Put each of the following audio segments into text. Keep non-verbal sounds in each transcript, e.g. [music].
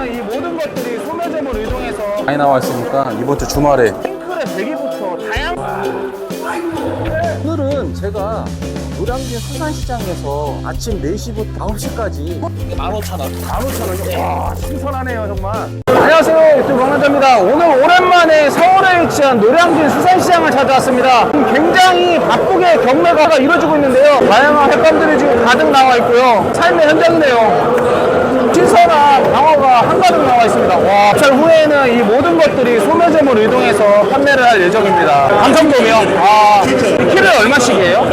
후에는 이 모든 것들이 소매점으로 이동해서 많이 나와 있으니까 이번 주 주말에 핑클의 대기부터 다양 오늘은 제가 노량진 수산시장에서 아침 4시부터 9시까지 15,000원. 15,000원이요? 와, 신선하네요, 정말. 안녕하세요, 유튜브 강남자입니다. 오늘 오랜만에 서울에 위치한 노량진 수산시장을 찾아왔습니다. 굉장히 바쁘게 경매가 이루어지고 있는데요. 다양한 횟감들이 지금 가득 나와 있고요. 삶의 현장이네요. 신선한 방어가 한가득 나와 있습니다. 와, 입찰 후에는 이 모든 것들이 소매점으로 이동해서 판매를 할 예정입니다. 감성돔이요? 아, 이 키로에 얼마씩이에요?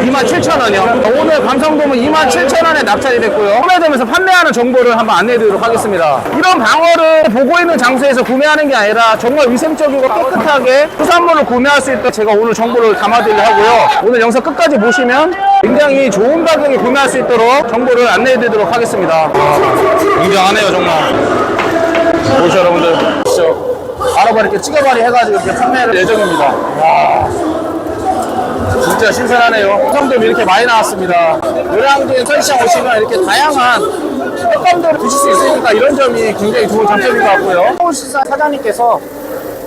27,000원이요. 오늘 감성돔은 27,000원에 납찰이 됐고요. 소매점에서 판매하는 정보를 한번 안내해 드리도록 하겠습니다. 이런 방어를 보고 있는 장소에서 구매하는 게 아니라 정말 위생적이고 깨끗하게 수산물을 구매할 수 있도록 제가 오늘 정보를 담아드리려 하고요. 오늘 영상 끝까지 보시면 굉장히 좋은 가격에 구매할 수 있도록 정보를 안내해 드리도록 하겠습니다. 굉장하네요, 정말. 보시죠, 여러분들. 보시죠. 바로바로 이렇게 찍어버리 해가지고 이렇게 판매할 예정입니다. 와. 진짜 신선하네요. 성돔 이렇게 많이 나왔습니다. 노량진 선시장 오시면 이렇게 다양한 횟감들을 드실 수 있으니까 이런 점이 굉장히 좋은 장점인 것 같고요. 서울시장 사장님께서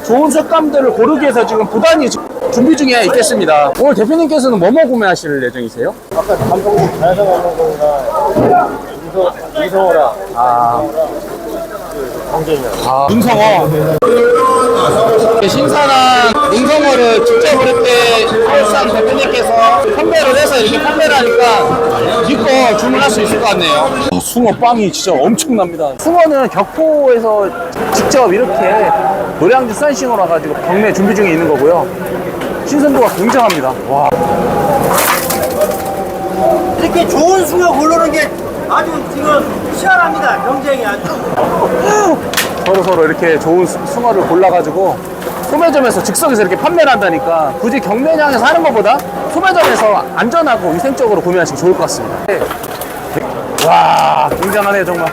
좋은 색감들을 고르기 위해서 지금 부단히 준비 중에 있겠습니다. 오늘 대표님께서는 뭐뭐 구매하실 예정이세요? 아까 감성도 자연산 먹는 거가 이소, 이소라 아, 경쟁이야. 아 능성어. 신선한 능성어를 직접 이렇게 서울시장 대표님께서 판매를 해서 이렇게 판매를 하니까 믿고 주문할 수 있을 것 같네요. 숭어 빵이 진짜 엄청납니다. 숭어는 격포에서 직접 이렇게 노량진 수산시장으로 와가지고 경매 준비 중에 있는 거고요. 신선도가 굉장합니다. 와. 이렇게 좋은 숭어 고르는 게 아주 지금 시원합니다. 경쟁이 아주. 서로 서로 이렇게 좋은 수- 숭어를 골라가지고 소매점에서 즉석에서 이렇게 판매를 한다니까 굳이 경매장에서 하는 것보다 소매점에서 안전하고 위생적으로 구매하시기 좋을 것 같습니다. 네. 와, 굉장하네요, 정말.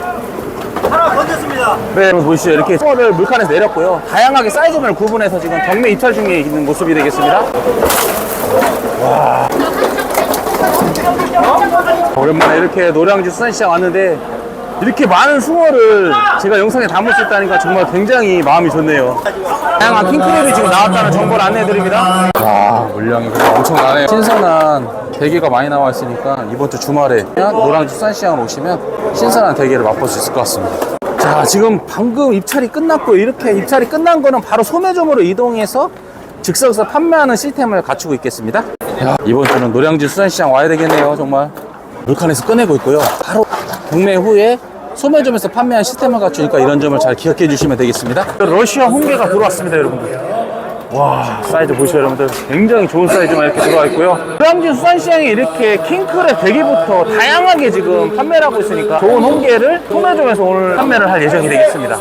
하나 건졌습니다. 네, 여러분 보시죠. 이렇게 숭어를 물칸에서 내렸고요. 다양하게 사이즈별 구분해서 지금 경매 입찰 중에 있는 모습이 되겠습니다. 와. 오랜만에 이렇게 노량진 수산시장 왔는데 이렇게 많은 숭어를 제가 영상에 담을 수 있다니까 정말 굉장히 마음이 좋네요. 다양한 킹크랩이 지금 나왔다는 정보를 안내해드립니다. 와, 물량이 엄청나네요. 신선한 대게가 많이 나와 있으니까 이번 주 주말에 노량진 수산시장으로 오시면 신선한 대게를 맛볼 수 있을 것 같습니다. 자, 지금 방금 입찰이 끝났고 이렇게 입찰이 끝난 거는 바로 소매점으로 이동해서 즉석에서 판매하는 시스템을 갖추고 있겠습니다. 야, 이번 주는 노량진 수산시장 와야 되겠네요, 정말. 물칸에서 꺼내고 있고요. 바로 경매 후에 소매점에서 판매한 시스템을 갖추니까 이런 점을 잘 기억해 주시면 되겠습니다. 러시아 홍게가 들어왔습니다, 여러분들. 와, 사이즈 보시죠, 여러분들. 굉장히 좋은 사이즈만 이렇게 들어와 있고요. 노량진 수산시장에 이렇게 킹크랩 대기부터 다양하게 지금 판매를 하고 있으니까 좋은 홍게를 소매점에서 오늘 판매를 할 예정이 되겠습니다.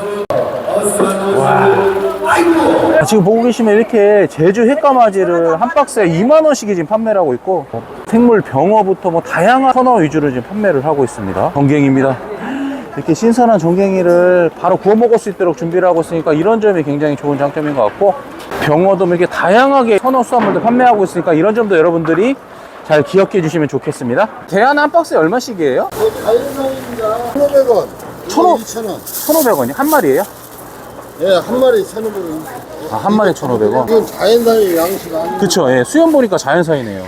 아, 지금 보고 계시면 이렇게 제주 횟감아지를 한 박스에 2만 원씩이 지금 판매를 하고 있고 생물 병어부터 뭐 다양한 선어 위주로 지금 판매를 하고 있습니다. 전갱입니다. 이렇게 신선한 전갱이를 바로 구워 먹을 수 있도록 준비를 하고 있으니까 이런 점이 굉장히 좋은 장점인 것 같고 병어도 이렇게 다양하게 선어 수산물들 판매하고 있으니까 이런 점도 여러분들이 잘 기억해 주시면 좋겠습니다. 대한 한 박스에 얼마씩이에요? 자연산입니다. 1,500원. 천오- 2,000원. 1,500원이 한 마리예요? 예, 한 마리 1,500원. 아, 한 마리에 1,500원. 이건 자연산의 양식 아니고 그쵸, 예. 수염 보니까 자연사이네요.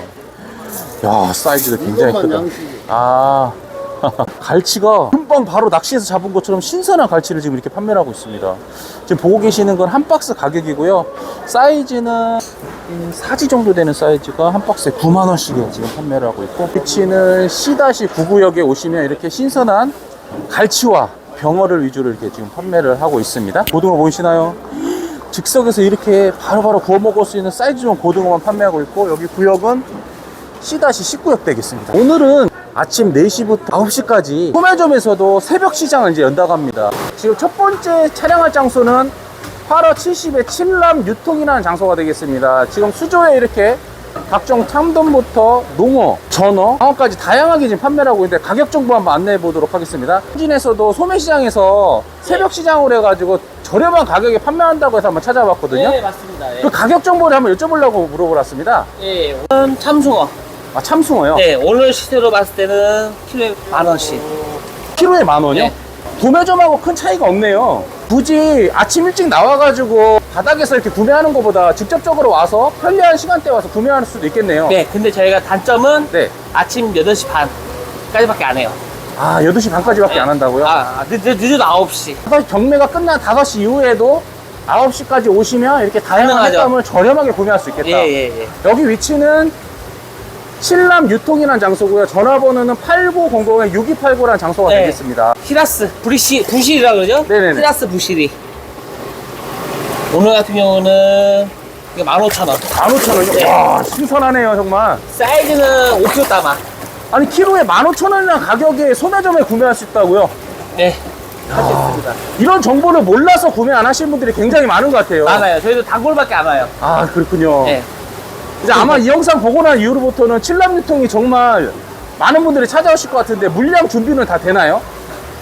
야, 사이즈도 굉장히 크다. 양식이. 아, [laughs] 갈치가 금방 바로 낚시해서 잡은 것처럼 신선한 갈치를 지금 이렇게 판매를 하고 있습니다. 지금 보고 계시는 건 한 박스 가격이고요. 사이즈는 음, 사지 정도 되는 사이즈가 한 박스에 9만원씩에 지금 판매를 하고 있고, 위치는 C-9구역에 오시면 이렇게 신선한 갈치와 병어를 위주로 이렇게 지금 판매를 하고 있습니다. 고등어 보이시나요? 즉석에서 이렇게 바로바로 구워 먹을 수 있는 사이즈 좋은 고등어만 판매하고 있고 여기 구역은 C-19역 되겠습니다. 오늘은 아침 4시부터 9시까지 소매점에서도 새벽 시장을 이제 연다고 합니다. 지금 첫 번째 촬영할 장소는 8월 70의 칠람 유통이라는 장소가 되겠습니다. 지금 수조에 이렇게 각종 참돔부터 농어, 전어, 방어까지 다양하게 지금 판매를 하고 있는데 가격 정보 한번 안내해 보도록 하겠습니다. 현진에서도 소매시장에서 새벽 시장으로 해가지고 저렴한 가격에 판매한다고 해서 한번 찾아봤거든요. 네, 맞습니다. 예. 그 가격 정보를 한번 여쭤보려고 물어보았습니다. 예, 오늘 참숭어. 아, 참숭어요? 네, 오늘 시세로 봤을 때는 키로에 만 원씩. 키로에 만 원이요? 네. 구매점하고 큰 차이가 없네요. 굳이 아침 일찍 나와가지고 바닥에서 이렇게 구매하는 것보다 직접적으로 와서 편리한 시간대 와서 구매할 수도 있겠네요. 네, 근데 저희가 단점은 네. 아침 8시 반까지밖에 안 해요. 아, 8시 반까지밖에 안 한다고요? 아, 늦, 늦, 늦어도 9시. 5시 경매가 끝난 5시 이후에도 9시까지 오시면 이렇게 다양한 가능하죠. 횟감을 저렴하게 구매할 수 있겠다. 예, 예, 예. 여기 위치는 신람 유통이라는 장소고요. 전화번호는 8900-6289라는 장소가 네. 되겠습니다. 히라스, 부시, 부실이라 그러죠? 네네네. 히라스 부실이. 오늘 같은 경우는 이게 15,000원. 15,000원이요? 네. 와, 신선하네요, 정말. 사이즈는 5kg 담아. 아니, 키로에 15,000원이라는 가격에 소매점에 구매할 수 있다고요? 네. 할 수 있습니다. 이런 정보를 몰라서 구매 안 하시는 분들이 굉장히 많은 것 같아요. 많아요. 저희도 단골밖에 안 와요. 아, 그렇군요. 네. 이제 아마 이 영상 보고 난 이후로부터는 칠남 유통이 정말 많은 분들이 찾아오실 것 같은데 물량 준비는 다 되나요?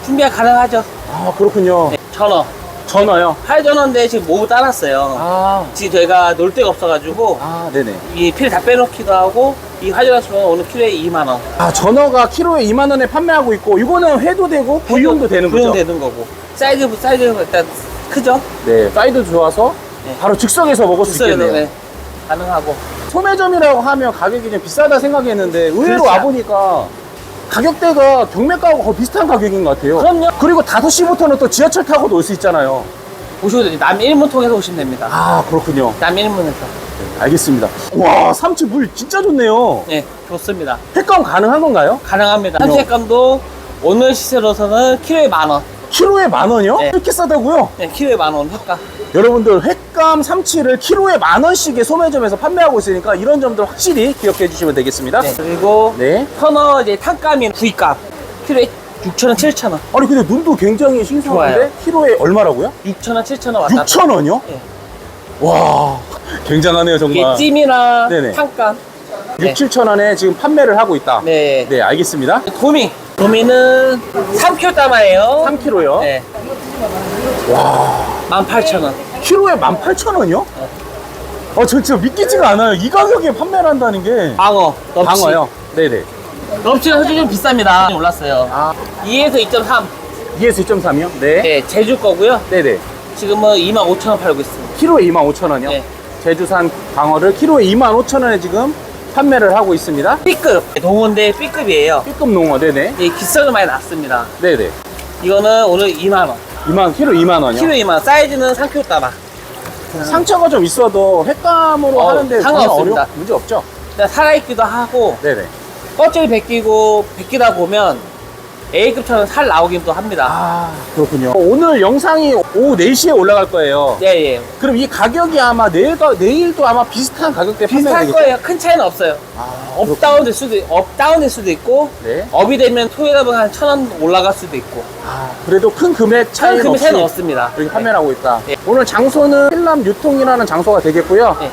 준비가 가능하죠. 아, 그렇군요. 네. 전어. 전화요? 8,000원인데 지금 모두 따놨어요. 아, 지금 저희가 놀 데가 없어가지고 아, 네네. 이필다 빼놓기도 하고 이 화전화수는 오늘 키로에 2만 원. 아, 전어가 키로에 2만 원에 판매하고 있고 이거는 회도 되고 부용도 되는 거죠? 부용되는 거고. 사이즈, 사이즈가 일단 크죠? 네, 사이드 좋아서 네. 바로 즉석에서 먹을 수. 있겠네요. 네. 가능하고. 소매점이라고 하면 가격이 좀 비싸다 생각했는데 의외로 그렇지. 와보니까 가격대가 경매가하고 거의 비슷한 가격인 것 같아요. 그럼요. 그리고 5시부터는 또 지하철 타고 놀수 있잖아요. 오셔도 돼요. 남 1문 통해서 오시면 됩니다. 아, 그렇군요. 남 1문에서. 알겠습니다. 와, 삼치 물 진짜 좋네요. 네, 좋습니다. 횟감 가능한 건가요? 가능합니다. 한색감도 오늘 시세로서는 키로에 만 원. 키로에 만 원이요? 네. 이렇게 싸다고요? 네, 키로에 만원 횟감. 여러분들 횟감 삼치를 키로에 만 원씩의 소매점에서 판매하고 있으니까 이런 점들 확실히 기억해 주시면 되겠습니다. 네, 그리고 네. 터너 이제 탕감이 구이값. 키로에 6,000원, 7,000원. 아니 근데 눈도 굉장히 신선한데 좋아요. 키로에 얼마라고요? 6,000원, 7,000원 왔다. 갔다. 6천 원이요? 네. 와, 굉장하네요 이게 정말. 찜이나 네네. 탕감. 6, 7천 원에 지금 판매를 하고 있다. 네. 네, 알겠습니다. 도미. 도미는 3kg 담아요. 3kg요. 네. 와. 18,000원. 키로에 18,000원이요? 어, 저 진짜 믿기지가 않아요. 이 가격에 판매를 한다는 게. 방어. 넙치. 방어요. 네네. 넙치가 솔직히 좀 비쌉니다. 올랐어요. 아, 2에서 2.3. ES 2.3이요? 네. 네, 제주 거고요. 네네. 지금은 25,000원 팔고 있습니다. 키로에 25,000원이요? 네. 제주산 방어를 키로에 25,000원에 지금 판매를 하고 있습니다. B급. 동호인데 B급이에요. B급 농어, 네네. 이 기성이 많이 났습니다. 네네. 이거는 오늘 2만원. 2만, 키로 2만 원이요? 키로 2만원. 사이즈는 3kg 담아. 상처가 좀 있어도 횟감으로 어, 하는데 전혀 상관없습니다. 어려 문제 없죠? 그냥 살아있기도 하고, 네네. 껍질 벗기고, 벗기다 보면 A급처럼 살 나오긴 또 합니다. 아, 그렇군요. 오늘 영상이 오후 4시에 올라갈 거예요. 예, 예. 그럼 이 가격이 아마 내일과, 내일도 아마 비슷한 가격대에 비슷할 판매되겠죠? 거예요. 큰 차이는 없어요. 아, 업다운 될 수도, 업다운 될 수도 있고, 네. 업이 되면 토요일에 보면 한 천 원 올라갈 수도 있고, 아, 그래도 큰 금액 큰 차이는 금액 없이 차이는 없습니다. 이렇게 판매를 하고 있다. 네. 오늘 장소는 신람 유통이라는 장소가 되겠고요. 네.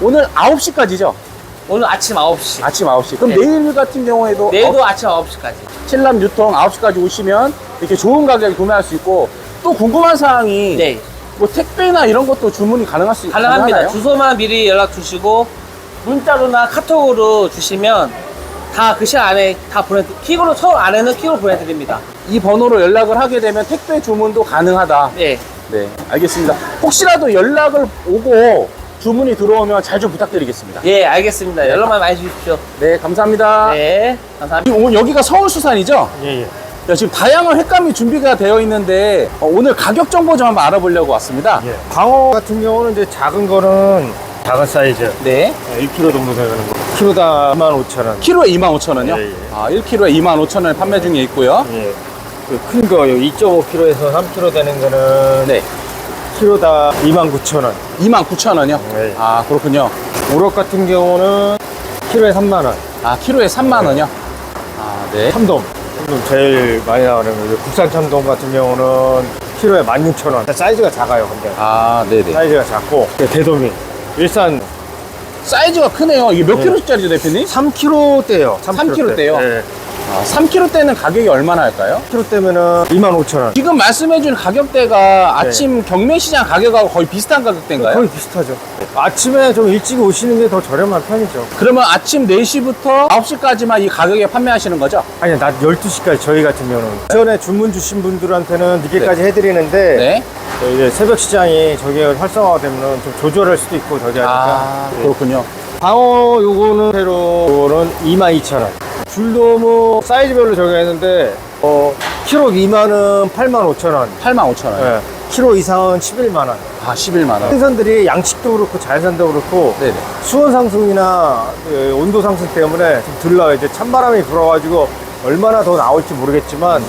오늘 9시까지죠? 오늘 아침 9시. 아침 9시. 그럼 네. 내일 같은 경우에도 내일도 아침 9시까지. 신람 유통 9시까지 오시면 이렇게 좋은 가격에 구매할 수 있고 또 궁금한 사항이 네. 뭐 택배나 이런 것도 주문이 가능할 수 가능합니다. 가능하나요? 주소만 미리 연락 주시고 문자로나 카톡으로 주시면 다 그 시간 안에 다 보내 킥으로 처음 안에는 킥으로 보내드립니다. 이 번호로 연락을 하게 되면 택배 주문도 가능하다. 네. 네, 알겠습니다. 혹시라도 연락을 오고 주문이 들어오면 잘 좀 부탁드리겠습니다. 예, 알겠습니다. 연락만 많이 주십시오. 네, 감사합니다. 네. 감사합니다. 지금 오늘 여기가 서울수산이죠? 예, 예. 야, 지금 다양한 횟감이 준비가 되어 있는데 어, 오늘 가격 정보 좀 한번 알아보려고 왔습니다. 예. 광어 같은 경우는 이제 작은 거는 작은 사이즈 네. 1kg 정도 되는 거. 키로당 15,000원. 키로에 25,000원이요? 예, 예. 아, 1kg에 25,000원에 판매 중에 있고요. 예. 그 큰 거, 2.5kg에서 3kg 되는 거는 네. 키로당 29,000원. 29,000원이요? 네. 아, 그렇군요. 우럭 같은 경우는 키로에 3만 원. 아, 키로에 3만원이요? 아, 네. 참돔. 참돔 제일 많이 나오는 거. 국산 참돔 같은 경우는 키로에 16,000원. 사이즈가 작아요, 근데. 아, 네네. 사이즈가 작고. 대도미. 일산 사이즈가 크네요. 이게 몇 네. 킬로짜리죠, 대표님? 3kg대요. 3kg 대요? 네. 아, 3kg대는 가격이 얼마나 할까요? 3kg대면은 25,000원. 지금 말씀해준 가격대가 아침 경매시장 가격하고 거의 비슷한 가격대인가요? 거의 비슷하죠. 아침에 좀 일찍 오시는 게 더 저렴한 편이죠. 그러면 아침 4시부터 9시까지만 이 가격에 판매하시는 거죠? 아니, 낮 12시까지 저희 같은 경우는. 전에 주문 주신 분들한테는 늦게까지 해드리는데, 네. 이제 새벽 시장이 저게 활성화가 되면 좀 조절할 수도 있고 저기 하니까. 아, 그렇군요. 방어 요거는 새로는 22,000원. 줄도 뭐 사이즈별로 정해있는데, 어, 키로 미만은 85,000원. 85,000원. 예. 키로 이상은 11만 원. 아, 11만 원. 생선들이 양식도 그렇고 자연산도 그렇고 네네. 수온 상승이나 그 온도 상승 때문에 좀 들러요. 이제 찬바람이 불어가지고 얼마나 더 나올지 모르겠지만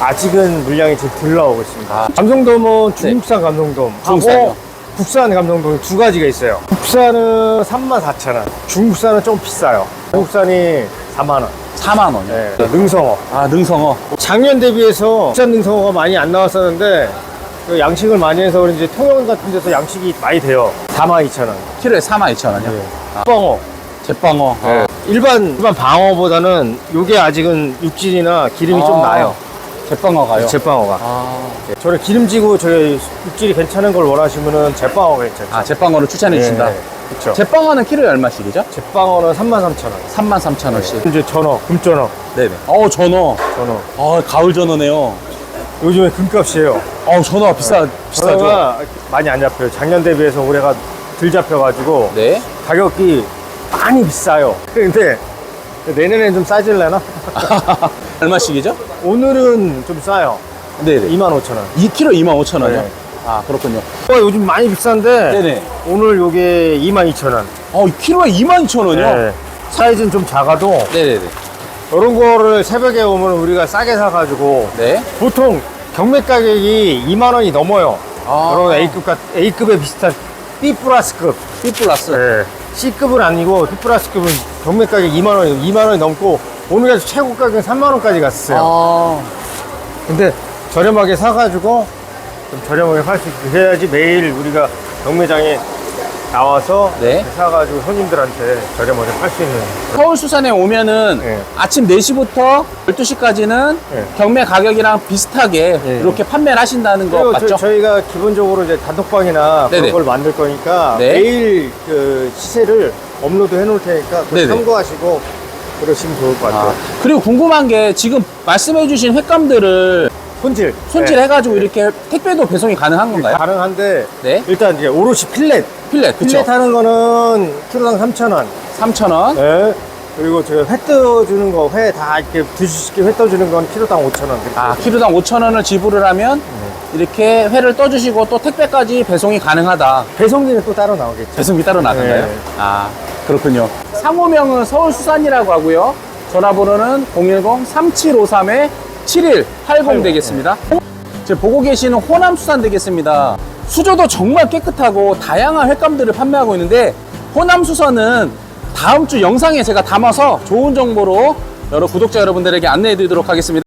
아직은 물량이 지금 들러오고 있습니다. 아. 감성돔은 중국산 감성돔 중국산이요? 하고 국산 감성돔 두 가지가 있어요. 국산은 34,000원, 중국산은 좀 비싸요. 중국산이 4만원. 4만 원이요. 네. 능성어. 아, 능성어. 작년 대비해서 국산 능성어가 많이 안 나왔었는데 그 양식을 많이 해서 그런지 통영 같은 데서 양식이 많이 돼요. 42,000원. 키로에 42,000원이요. 네. 뻥어. 제빵어. 네. 일반 일반 방어보다는 이게 아직은 육질이나 기름이 좀 아, 나요. 제빵어가요. 제빵어가. 아, 저는 기름지고 저희 육질이 괜찮은 걸 원하시면은 제빵어가 괜찮죠. 아, 제빵어를 추천해 주신다. 그렇죠. 제빵어는 키로에 얼마씩이죠? 제빵어는 33,000원. 33,000원씩. 이제 전어, 금전어, 네네. 어우, 전어. 전어. 아, 가을 전어네요. 요즘에 금값이에요. 어우, 전어가 비싸, 비싸죠? 전어가 많이 안 잡혀요. 작년 대비해서 올해가 덜 잡혀가지고 네. 가격이 많이 비싸요. 근데 내년엔 좀 싸질래나? [laughs] 얼마씩이죠? 오늘은 좀 싸요. 네네. 25,000원. 2kg 25,000원이요? 네. 아, 그렇군요. 어, 요즘 많이 비싼데 네네. 오늘 요게 22,000원. 어, 키로에 22,000원이요? 네. 사이즈는 좀 작아도 네네네. 이런 거를 새벽에 오면 우리가 싸게 사가지고 네. 보통 경매 가격이 2만 원이 넘어요. 아. 이런 A급 같 A급에 비슷한 B 플러스급. B 플러스. 네. C급은 아니고 B 플러스급은 경매 가격 2만 원이 2만 원이 넘고 오늘 최고 가격 3만 원까지 갔어요. 아, 근데 저렴하게 사가지고 좀 저렴하게 팔 수 있게 해야지 매일 우리가 경매장에 나와서 네. 사가지고 손님들한테 저렴하게 팔 수 있는 서울 수산에 오면은 네. 아침 4시부터 12시까지는 네. 경매 가격이랑 비슷하게 네. 이렇게 판매를 하신다는 거 그리고 맞죠? 저, 희가 기본적으로 이제 단톡방이나 네네. 그런 걸 만들 거니까 네. 매일 그 시세를 업로드 해 놓을 테니까 그거 네네. 참고하시고 그러시면 좋을 것 같아요. 아, 그리고 궁금한 게 지금 말씀해주신 횟감들을 손질. 손질해가지고 이렇게 택배도 배송이 가능한 네. 건가요? 가능한데 네. 일단 이제 오롯이 필렛. 필렛, 그쵸? 필렛 하는 거는 키로당 3,000원. 3,000원. 네. 그리고 제가 회 떠주는 거, 회 다 이렇게 드실 수 있게 회 떠주는 건 키로당 5,000원. 아, 키로당 5,000원을 지불을 하면 네. 이렇게 회를 떠주시고 또 택배까지 배송이 가능하다. 배송비는 또 따로 나오겠죠. 배송비 따로 나가나요? 네. 아, 그렇군요. 상호명은 서울수산이라고 하고요. 전화번호는 010-3753-7180 되겠습니다. 지금 보고 계시는 호남수산 되겠습니다. 수조도 정말 깨끗하고 다양한 횟감들을 판매하고 있는데 호남수산은 다음 주 영상에 제가 담아서 좋은 정보로 여러 구독자 여러분들에게 안내해 드리도록 하겠습니다.